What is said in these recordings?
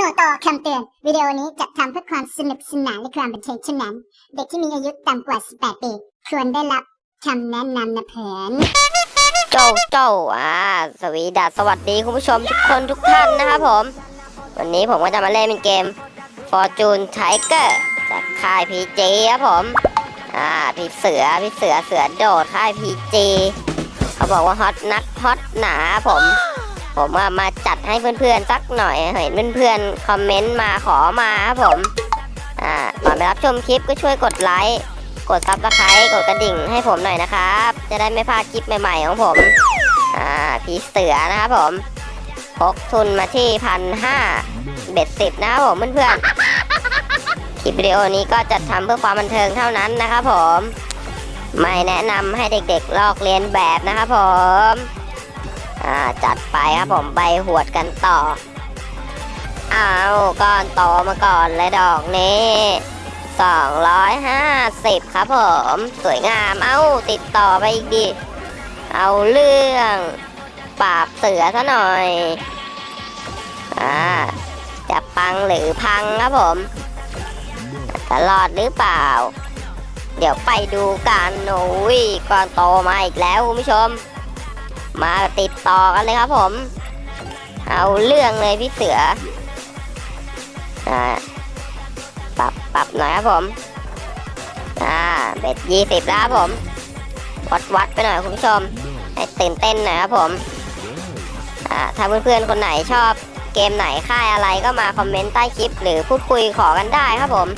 ขอต่อคำเตือน วิดีโอนี้จัดทำเพื่อความสนุกสนานและความบันเทิงเท่านั้น เด็กที่มีอายุต่ำกว่า 18 ปี ควรได้รับคำแนะนำนะเพื่อนโจ้โจ้อ่าสวีดัสสวัสดีคุณผู้ชมทุกคนทุกท่านนะครับผม วันนี้ผมก็จะมาเล่นเป็นเกม Fortune Tiger จากค่าย PG ครับผม อ่าพี่เสือพี่เสือเสือโดดค่าย PG เขาบอกว่าฮอตนักฮอตหนาผม ผมว่ามาจัดให้เพื่อนๆสักหน่อยเห็นเพื่อนๆคอมเมนต์มาขอมาครับผมอ่าก่อนไปรับชมคลิปก็ช่วยกดไลค์กดซับสไครต์กดกระดิ่งให้ผมหน่อยนะครับ จะได้ไม่พลาดคลิปใหม่ๆของผมอ่าผีเสือนะครับผมพกทุนมาที่พันห้าเบ็ดสิบนะครับผมเพื่อนๆคลิปวิดีโอนี้ก็จะทำเพื่อความบันเทิงเท่านั้นนะครับผม ไม่แนะนำให้เด็กๆลอกเลียนแบบนะครับผม อ่าจัดไปครับผมใบหวดกันต่อ เอาก้อนโตมาก่อนเลยดอกนี้250 ครับผม สวยงามเอ้าติดต่อไปอีกดิเอาเรื่องปราบเสือซะหน่อยอ่าจะปังหรือพังครับผมจะรอดหรือเปล่า เดี๋ยวไปดูกันโอ้ยก่อนโตมาอีกแล้วคุณผู้ชม มาติดต่อกันเลยครับผม เอาเรื่องเลยพี่เสืออ่าปรับปรับหน่อยครับผมอ่าเบ็ดยี่สิบแล้วครับผม วัดวัดไปหน่อยคุณผู้ชม ให้ตื่นเต้นหน่อยครับผมอ่าถ้าเพื่อนๆคนไหนชอบเกมไหนค่ายอะไรก็มาคอมเมนต์ใต้คลิป หรือพูดคุยขอกันได้ครับผม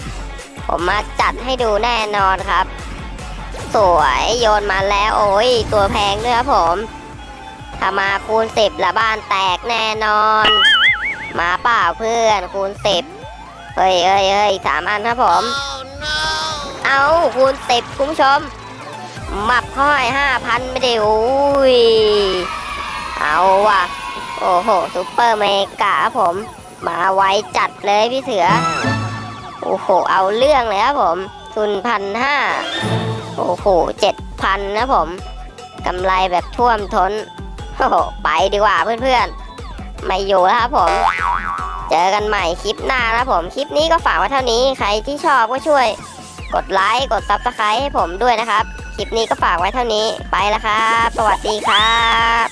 ผมมาจัดให้ดูแน่นอนครับ สวยโยนมาแล้วโอ้ยตัวแพงด้วยครับผม ถ้ามาคูณสิบละบ้านแตกแน่นอน มาเปล่าเพื่อนคูณสิบเฮ้ยเฮ้ยเฮ้ยสามอันครับผม เอาคูณสิบคุณผู้ชมหมับค่อยห้าพันไม่ได้โอ้ย เอาว่ะ โอ้โหซุปเปอร์เมกาครับผม มาไวจัดเลยพี่เสือ โอ้โห เอาเรื่องเลยครับผมทุนพันห้าโอ้โหเจ็ดพันนะผมกำไรแบบท่วมท้น โหไปดีกว่าเพื่อนๆ ไม่อยู่แล้วครับผม เจอกันใหม่คลิปหน้านะผมคลิปนี้ก็ฝากไว้เท่านี้ใครที่ชอบก็ช่วย กดไลค์กดซับสไครต์ให้ผมด้วยนะครับ คลิปนี้ก็ฝากไว้เท่านี้ไปแล้วครับ สวัสดีครับ